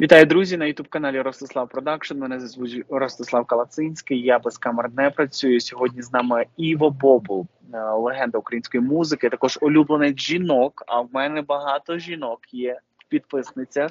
Вітаю, друзі, на youtube каналі Ростислав Продакшн. Мене звуть Ростислав Калацинський. Я без камер не працюю. Сьогодні з нами Іво Бобул, е, легенда української музики, також улюблений жінок. А в мене багато жінок є в підписницях.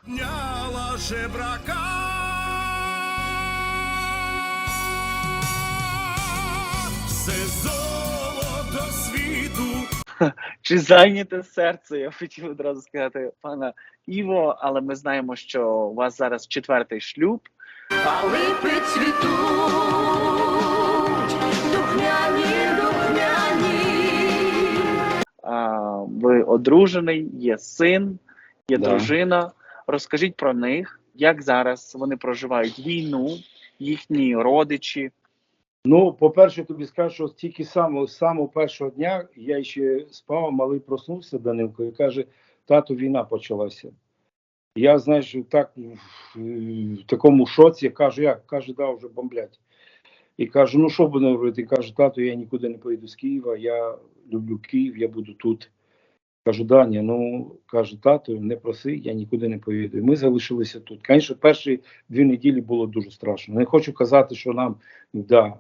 Чи зайняте серце? Я хотів одразу сказати пана Іво, але ми знаємо, що у вас зараз четвертий шлюб. А липи цвітуть, духмяні, духмяні. А, ви одружений, є син, є Да. дружина. Розкажіть про них, як зараз вони проживають війну, їхні родичі. Ну, по-перше, тобі скажу, що тільки з самого, першого дня я ще спав, малий проснувся Данилко і каже: тату, війна почалася. Я, знаєш, так в, такому шоці кажу, як каже, да, вже бомблять. І кажу, ну що будемо робити? Каже, тату, я нікуди не поїду з Києва, я люблю Київ, я буду тут. Кажу, Даня, ну каже, тату, не проси, я нікуди не поїду. І ми залишилися тут. Звісно, перші дві неділі було дуже страшно. Не хочу казати, що нам да,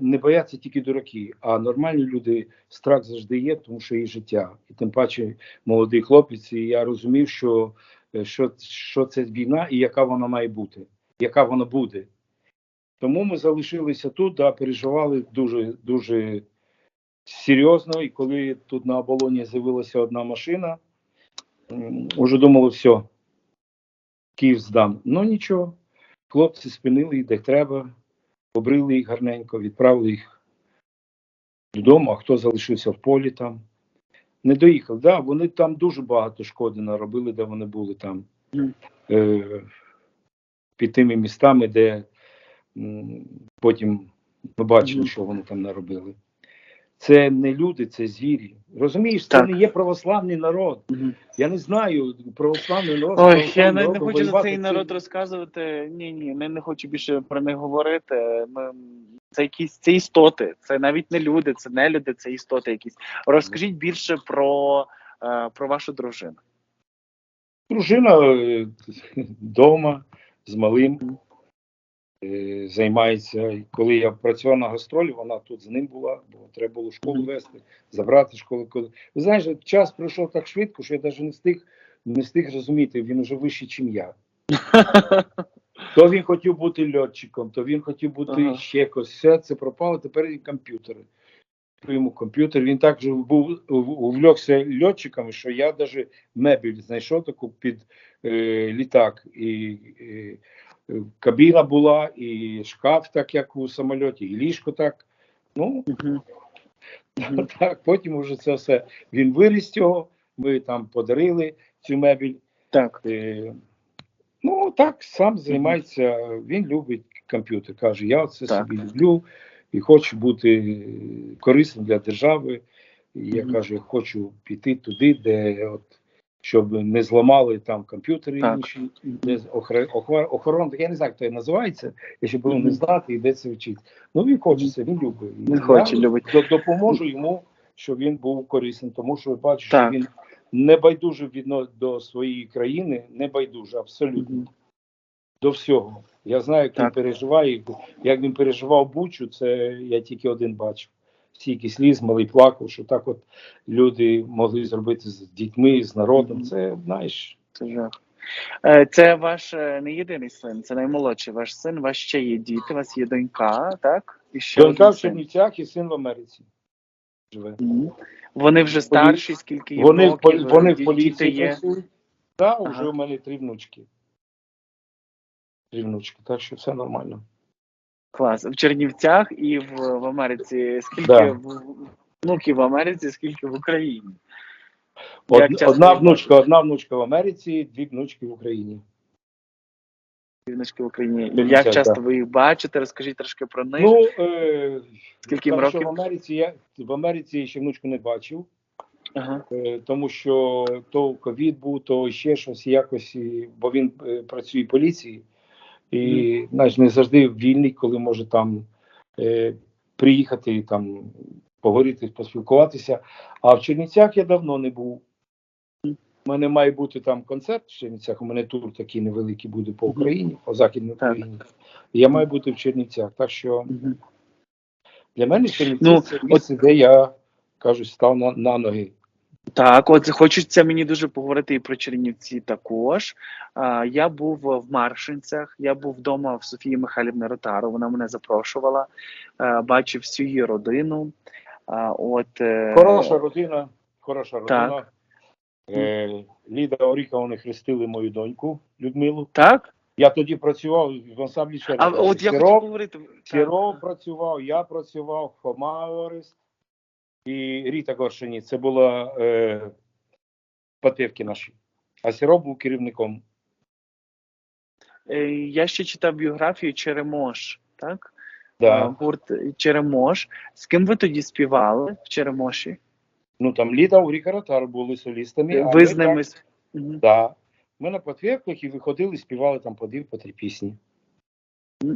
не бояться тільки дураки, а нормальні люди страх завжди є, тому що є життя. І тим паче молодий хлопець, і я розумів, що, е, що, що це війна і яка вона має бути, яка вона буде. Тому ми залишилися тут, да, переживали дуже дуже серйозно. І коли тут на оболоні з'явилася одна машина, м, уже думали, все, Київ здам. Ну нічого, хлопці спинили де треба, побрили їх гарненько, відправили їх додому, а хто залишився в полі там. Не доїхав. Да, вони там дуже багато шкоди наробили, де вони були там. Е, під тими містами, де м, потім ми бачили, що вони там наробили. Це не люди, це звірі. Розумієш, це Так. не є православний народ. Я не знаю, православний народ. Ой, я православним не, не хочу за цей це- народ розказувати. Ні, ні, не, не хочу більше про них говорити. Ми, це якісь це істоти, це навіть не люди, це не люди, це істоти якісь. Розкажіть більше про, е, про вашу дружину. Дружина вдома з малим е, займається. Коли я працював на гастролі, вона тут з ним була, бо треба було школу вести, забрати школу. Коли... Ви знаєш, час пройшов так швидко, що я навіть не встиг, не встиг розуміти, він уже вищий, ніж я. То він хотів бути льотчиком, то він хотів бути Ага. ще якось. Все це пропало, тепер і комп'ютери. Йому комп'ютер. Він так же був увлекся льотчиками, що я навіть мебель знайшов таку під е, літак. І, е, е, кабіна була, і шкаф, так як у самольоті, і ліжко так. Ну. Мгм. так, потім вже це все. Він виріс цього, ми там подарили цю мебель. Так. Е, ну, так, сам займається, він любить комп'ютер. Каже, я це Так. собі люблю і хочу бути корисним для держави. І я Мгм. кажу, я хочу піти туди, де от, щоб не зламали там комп'ютери інші, охра- охра- я не знаю, як це називається, я ще буду не знати і де це вчить. Ну, він хоче це, він любить. Він я хоче, любить. допоможу йому, щоб він був корисним, тому що бачу, Так. що він не байдуже відно до своєї країни, не байдуже, абсолютно до всього. Я знаю, як він переживає, як він переживав Бучу, це я тільки один бачив. Стільки сліз, малий плакав, що так от люди могли зробити з дітьми, з народом. Це знаєш, Це жах. Е, Це ваш е, не єдиний син, це наймолодший ваш син. У вас ще є діти, у вас є донька, так? І ще донька один в син. Чернівцях і син в Америці живе. Мгм. Вони вже старші, скільки їм Вони, в років, полі- вони в ді- поліції є. працюють. Так, Ага. вже у мене три внучки. Три внучки, так що все нормально. Клас. В Чернівцях і в, в Америці. Скільки Да. в- внуків в Америці, скільки в Україні? Од- одна внучка, одна внучка в Америці, дві внучки в Україні. Дві Внучки в Україні. Як часто так. ви їх бачите? Розкажіть трошки про них. Ну, е, Скільки їм років? в Америці я в Америці ще внучку не бачив, Ага. е, тому що то ковід був, то ще щось якось, бо він е, працює в поліції, і знаєш, не завжди вільний, коли може там е, приїхати там поговорити, поспілкуватися. А в Чернівцях я давно не був. У мене має бути там концерт в Чернівцях. У мене тур такий невеликий буде по Україні, по Західній Україні. Я маю бути в Чернівцях. Так що для мене Чернівці Ну, це місце, де я кажу, став на, на ноги. Так, от хочеться мені дуже поговорити і про Чернівці також. А, я був в Маршинцях, я був вдома в Софії Михайлівни Ротару, вона мене запрошувала, е, бачив всю її родину. А, от, е, Хороша родина, хороша Так. родина. Е, Ліда Оріка, вони хрестили мою доньку Людмилу. Так? Я тоді працював в ансамблі А от я хочу Сіров, поговорити. Сіров працював, я працював, Хома Орест і Ріта Горшині. Це була е, пативки наші. А Сіров був керівником. Е, Я ще читав біографію Черемош, так? Е, Да. Гурт Черемош. З ким ви тоді співали в Черемоші? Ну там Ліда Оріка Ротар були солістами. Ви з ними. так- Мгм. Да. Ми на патвірках і виходили, співали там по дві, по три пісні.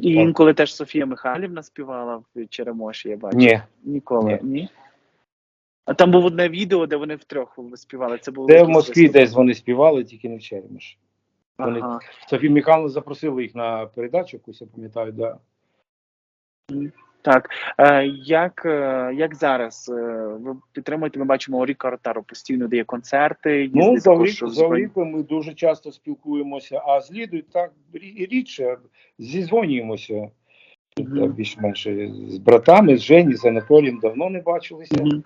І інколи теж Софія Михайлівна співала в Черемоші, я бачу. Ні, Ніколи, Ні. ні. А там було одне відео, де вони втрьох співали. Це було де в якийсь Москві десь вони співали, тільки не в Черемоші. Вони Ага. Софію Михайловну запросили їх на передачу, якусь я пам'ятаю, да. Так. Е, як, е, як зараз? Е, ви підтримуєте, ми бачимо Оріка Ротару постійно дає концерти. Ну, за також в за ми дуже часто спілкуємося, а з Лідою так рі- рідше зізвонюємося. Мгм. Так, більш-менш з братами, з Жені, з Анатолієм давно не бачилися. Мгм.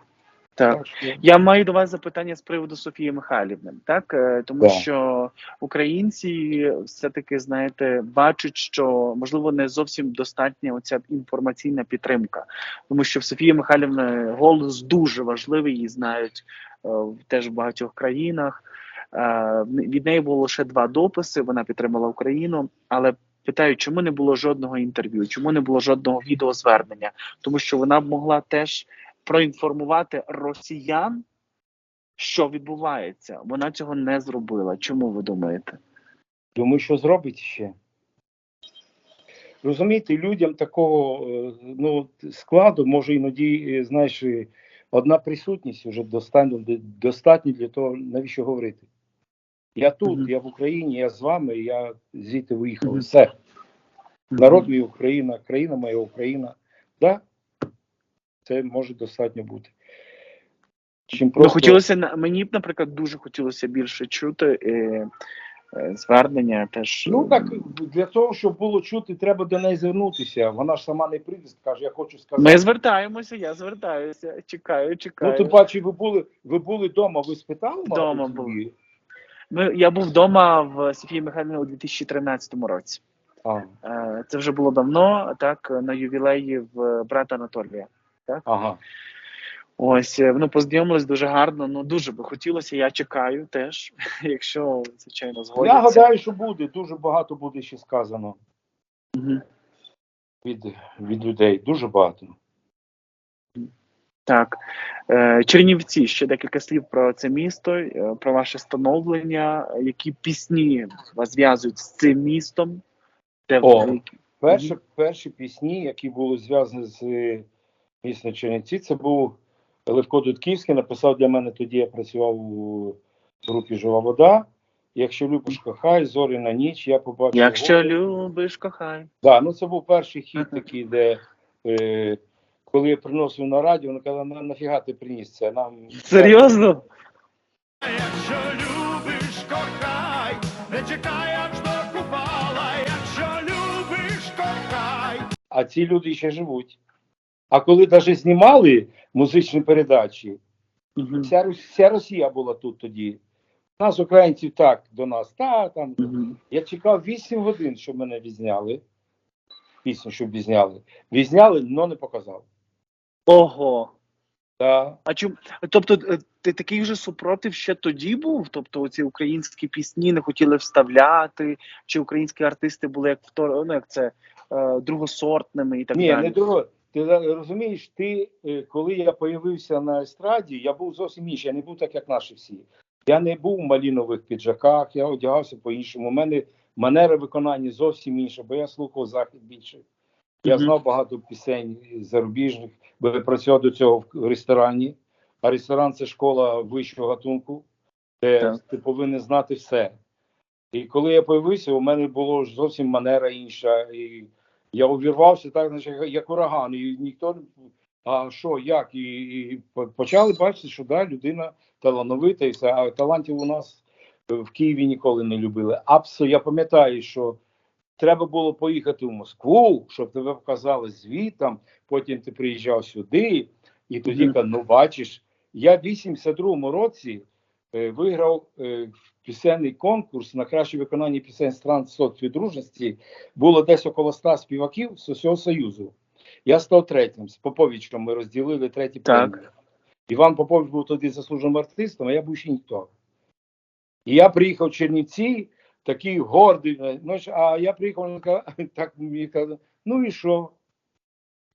Так. Я маю до вас запитання з приводу Софії Михайлівни, так Е, тому Так. що українці все-таки знаєте бачать, що можливо не зовсім достатня оця інформаційна підтримка, тому що в Софії Михайлівни голос дуже важливий, її знають е, теж в багатьох країнах. Е, від неї було лише два дописи. Вона підтримала Україну, але питаю, чому не було жодного інтерв'ю, чому не було жодного відеозвернення, тому що вона б могла теж проінформувати росіян, що відбувається. Вона цього не зробила. Чому ви думаєте? Думаю, що зробить ще. Розумієте, людям такого е, ну, складу може іноді, е, знаєш, одна присутність вже достатньо, достатньо для того, навіщо говорити. Я тут, Мгм. я в Україні, я з вами, я звідти виїхав. Мгм. Все. Народ мій Україна, країна моя Україна. Да, це може достатньо бути. Чим Ну, хотілося мені б, наприклад, дуже хотілося більше чути е, е, звернення. Теж Ну е, так для того, щоб було чути, треба до неї звернутися. Вона ж сама не прийде, каже, я хочу сказати. ми звертаємося. Я звертаюся. Чекаю, Ну, чекаю. ти бачиш, ви були, ви були вдома, ви спитали? Вдома був. Ми я був вдома в Софії Михайлівні у 2013 році. А, Е, Це вже було давно, так на ювілеї в брата Анатолія. Ага. Ось е, ну познайомились дуже гарно. Ну дуже би хотілося. Я чекаю теж, якщо звичайно згодяться. Я гадаю, що буде. Дуже багато буде ще сказано Мгм. від, від людей. Дуже багато. Так, Е, Чернівці, ще декілька слів про це місто, е, про ваше становлення. Які пісні вас зв'язують з цим містом? Де О. Перші, перші пісні, які були зв'язані з містом Чернівці, це був Левко Дудківський. Написав для мене тоді, я працював у групі Жива вода. Якщо любиш кохай, зорі на ніч, я побачив. Якщо гори. любиш, кохай. Да, ну це був перший хіт Ага. такий, де е, коли я приносив на радіо, вони казали, «На- нафіга ти приніс це? Нам Серйозно? Якщо любиш, кохай, не чекай аж до купала, якщо любиш, кохай. А ці люди ще живуть. А коли навіть знімали музичні передачі, Мгм. вся, вся Росія була тут тоді. Нас, українців, так до нас. Та, там. Мгм. Я чекав 8 годин, щоб мене відзняли. Пісню, щоб відзняли. Відзняли, але не показав. Ого. Та. А чому? Тобто, е, ти такий же супротив ще тоді був? Тобто, ці українські пісні не хотіли вставляти, чи українські артисти були як втор... ну, як це е, другосортними і так Ні, далі? не друге. Ти розумієш, ти, е, коли я появився на естраді, я був зовсім інший. Я не був так, як наші всі. Я не був в малінових піджаках, я одягався по-іншому. У мене манера виконання зовсім інша, бо я слухав захід більше. Я знав багато пісень зарубіжних, бо я працював до цього в ресторані. А ресторан це школа вищого гатунку. де Так. ти повинен знати все. І коли я появився, у мене було зовсім манера інша. І я увірвався так, наче як ураган. І ніхто а що, як? І, і почали бачити, що да, людина талановита і все. А талантів у нас е, в Києві ніколи не любили. Абсо, я пам'ятаю, що треба було поїхати в Москву, щоб тебе показали звітом, потім ти приїжджав сюди, і тоді Мгм. кажу, ну бачиш, я в 82-му році виграв е, пісенний конкурс на краще виконання пісень стран соцвідружності. Було десь около 100 співаків з усього Союзу. Я став третім. З Поповичем ми розділили третій Так. премію. Іван Попович був тоді заслуженим артистом, а я був ще ніхто. І я приїхав в Чернівці, такий гордий. е, Ну, а я приїхав, так мені каже, ну і що?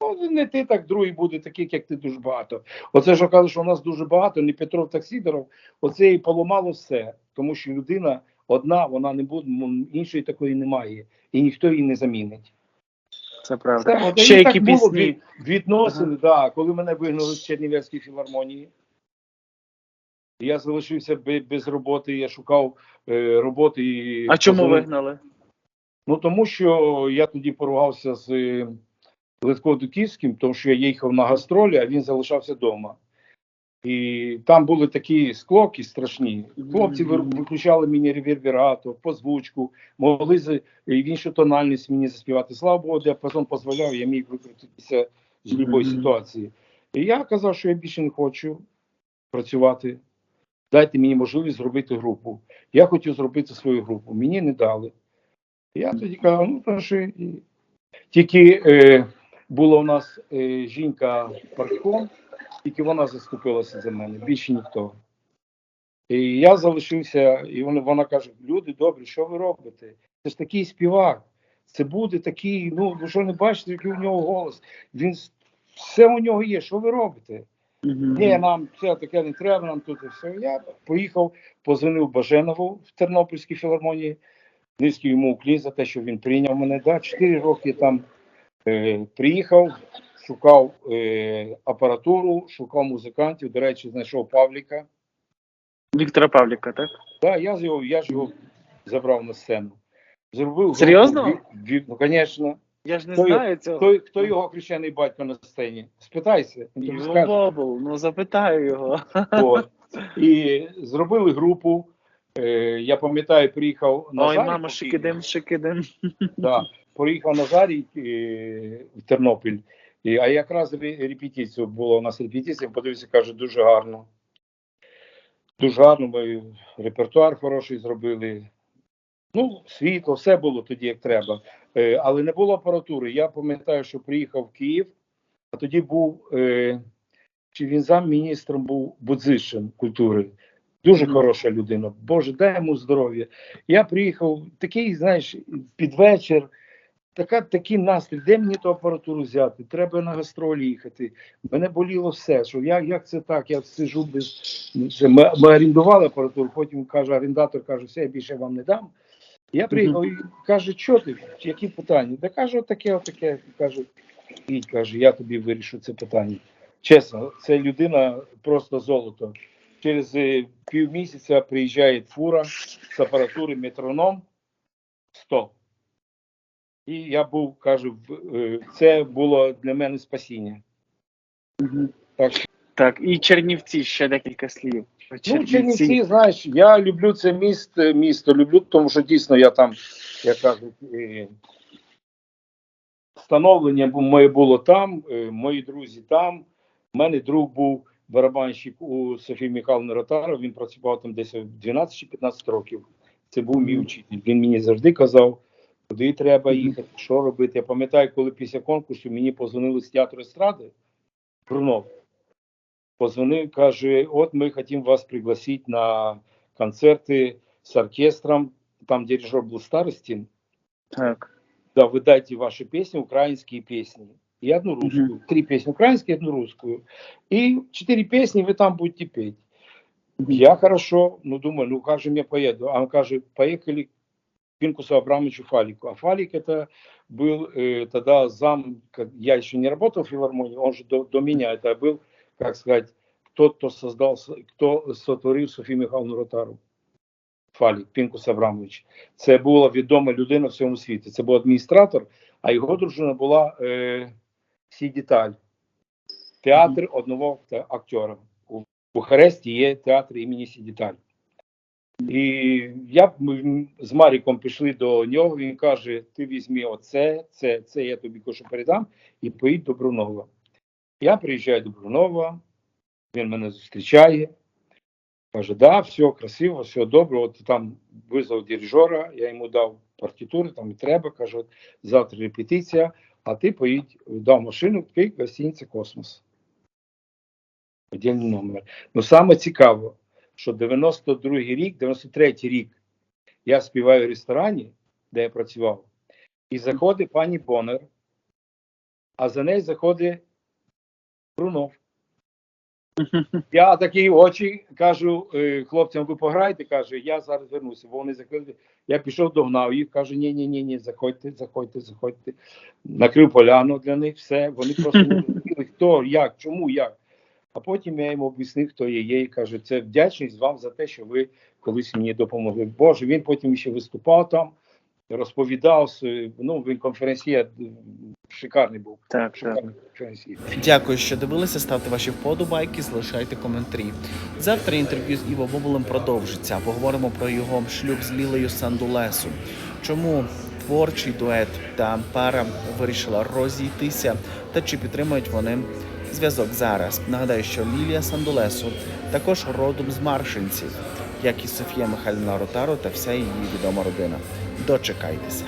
Ну, не ти так, другий буде такий, як ти дуже багато. Оце що каже, що у нас дуже багато, не Петров, так Сідоров, оце і поламало все. Тому що людина одна, вона не буде, іншої такої немає, і ніхто її не замінить. Це правда. Це, от, Ще які так було пісні? від- відносини, да, коли мене вигнали з Чернівецької філармонії. Я залишився без, роботи, я шукав е, роботи. І А чому вигнали? Ну тому що я тоді поругався з Литко Дуківським, тому що я їхав на гастролі, а він залишався вдома. І там були такі склоки страшні. Хлопці виключали мені ревербератор, позвучку, могли з- і в іншу тональність мені заспівати. Слава Богу, діапазон дозволяв, я міг викрутитися з будь-якої ситуації. І я казав, що я більше не хочу працювати. Дайте мені можливість зробити групу. Я хотів зробити свою групу. Мені не дали. Я тоді казав, ну то що тільки е, була у нас е, жінка партком, тільки вона заступилася за мене, більше ніхто. І я залишився, і вона, вона каже: люди добрі, що ви робите? Це ж такий співак. Це буде такий, ну ви що не бачите, який у нього голос. Він все у нього є. Що ви робите? Мгм. Ні, нам це таке не треба, нам тут і все. Я поїхав, позвонив Баженову в Тернопільській філармонії. Низький йому уклін за те, що він прийняв мене. Да, чотири роки там приїхав, шукав е, апаратуру, шукав музикантів. До речі, знайшов Павліка. Віктора Павліка, так? Да, я, його, я ж його забрав на сцену. Зробив групу Серйозно? «Ві- Ві- Ну, звісно. Я ж не Хто знаю цього. Хто, хто його хрещений батько на сцені? Спитайся. Його. Бобл, ну запитаю його. От. І зробили групу. Е, я пам'ятаю, приїхав на Ой, мамо, шикидем, шикидем. Да, приїхав Назарій е, в Тернопіль. І, а якраз ре- репетицію було у нас репетиція, подивився, каже, дуже гарно. Дуже гарно, ми репертуар хороший зробили. Ну, світло, все було тоді, як треба. Е, але не було апаратури. Я пам'ятаю, що приїхав в Київ, а тоді був, е, чи він замміністром був Будзишин культури. Дуже хороша людина. Боже, дай йому здоров'я. Я приїхав, такий, знаєш, під вечір, така, такий настрій, де мені ту апаратуру взяти? Треба на гастролі їхати. Мене боліло все, що я, як це так, я сижу без. Це, ми, ми орендували апаратуру, потім каже, орендатор каже, все, я більше вам не дам. Я приїхав і каже, що ти, які питання? Да каже, отаке, отаке. Каже, їдь, каже, я тобі вирішу це питання. Чесно, це людина просто золото. Через е, півмісяця приїжджає фура з апаратури метроном 100. І я був, кажу, е, це було для мене спасіння. Так. Так, і Чернівці ще декілька слів. Ну, Чернівці, знаєш, я люблю це місто, місто, люблю, тому що дійсно я там, як кажуть, е, становлення моє було там, е, мої друзі там. У мене друг був барабанщик у Софії Михайловни Ротаров, він працював там десь 12 чи 15 років. Це був мій учитель. Він мені завжди казав, куди треба їхати, що робити. Я пам'ятаю, коли після конкурсу мені позвонили з театру естради, Брунов. Позвонив, каже: от ми хотим вас пригласить на концерти з оркестром. Там дирижер був Старостин. Так. Да, вы дайте ваши песни, украинские песни. И одну русскую. Три песни украинские, одну русскую. И четыре песни вы там будете петь. Я хорошо, ну думаю, ну как же я поеду? А он каже, поехали к Пинкусу Абрамовичу Фалику. А Фалик это был э, тогда зам, как, я еще не работал в филармонии, он же до, до меня это был, как сказать, тот, хто создав, хто сотворив Софію Михайловну Ротару. Фалі, Пінкус Абрамович. Це була відома людина в всьому світі. Це був адміністратор, а його дружина була е, Сі Деталь. Театр одного та- актера. У Бухаресті є театр імені Сі Деталь. І я ми з Маріком пішли до нього. Він каже: Ти візьми оце, це, це я тобі кошу передам, і поїдь до Брунова. Я приїжджаю до Брунова, він мене зустрічає. Каже, да, все красиво, все добре. От там визвав дирижера, я йому дав партитури, там і треба. Каже, завтра репетиція, а ти поїдь, дав машину, такий гостиниця Космос. Отдільний номер. Ну саме цікаво, що 92-й рік, 93-й рік я співаю в ресторані, де я працював, і заходить пані Бонер, а за нею заходить Брунов. Я такі очі кажу е, хлопцям, ви пограйте, каже, я зараз вернуся, бо вони закрили. Я пішов, догнав їх, кажу, ні, ні, ні, ні, заходьте, заходьте, заходьте. Накрив поляну для них, все. Вони просто не розуміли, хто, як, чому, як. А потім я йому об'яснив, хто я є, і кажу, це вдячність вам за те, що ви колись мені допомогли. Боже, він потім ще виступав там, розповідав, ну, він конференція шикарний був. Так, так. Шикарний конференція. Дякую, що дивилися. Ставте ваші вподобайки, залишайте коментарі. Завтра інтерв'ю з Іво Боболем продовжиться. Поговоримо про його шлюб з Лілею Сандулесу. Чому творчий дует та пара вирішила розійтися, та чи підтримують вони зв'язок зараз? Нагадаю, що Лілія Сандулесу також родом з Маршинців, як і Софія Михайлівна Ротаро та вся її відома родина. Дочекайтеся.